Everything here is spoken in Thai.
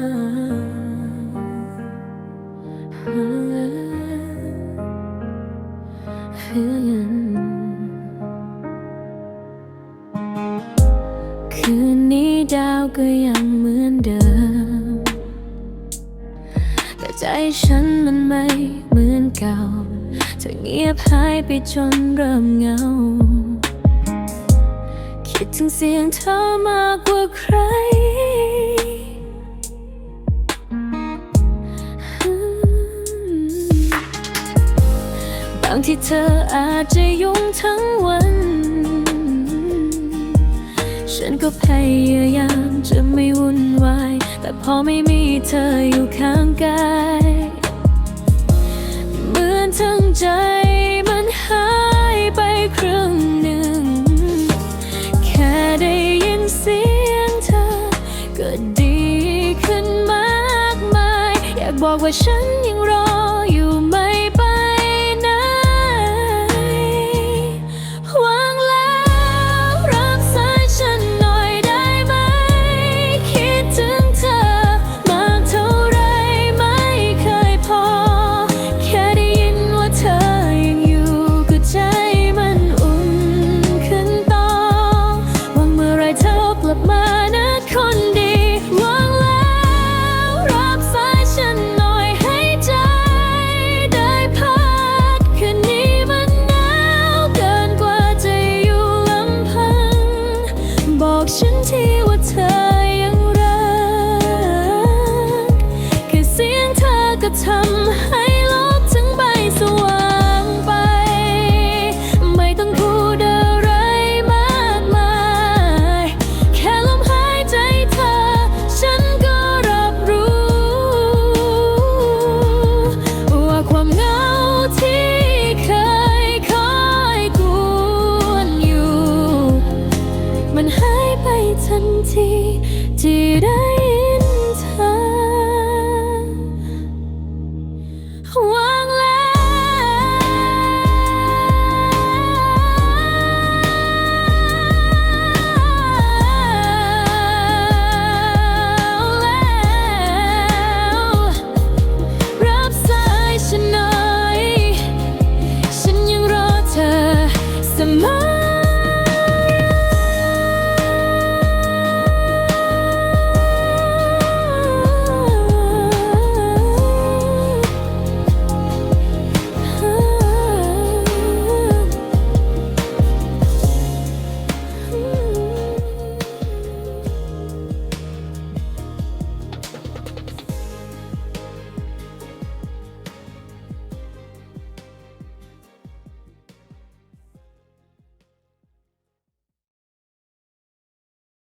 คืนนี้ดาวก็ยังเหมือนเดิม แต่ใจฉันมันไม่เหมือนเก่าเธอเงียบหายไปจนเริ่มเหงา คิดถึงเสียงเธอมากกว่าางที่เธออาจจะยุ่งทั้งวัน ฉันก็พยายามจะไม่วุ่นวาย แต่พอไม่มีเธออยู่ข้างกาย เหมือนทั้งใจมันหายไปครึ่งหนึ่ง แค่ได้ยินเสียงเธอ ก็ดีขึ้นมากมาย อยากบอกว่าฉันยังรอ ฉันทีว่าเธอยังรัก แค่เสียงเธอก็ทำ หายไปทันทีที่ได้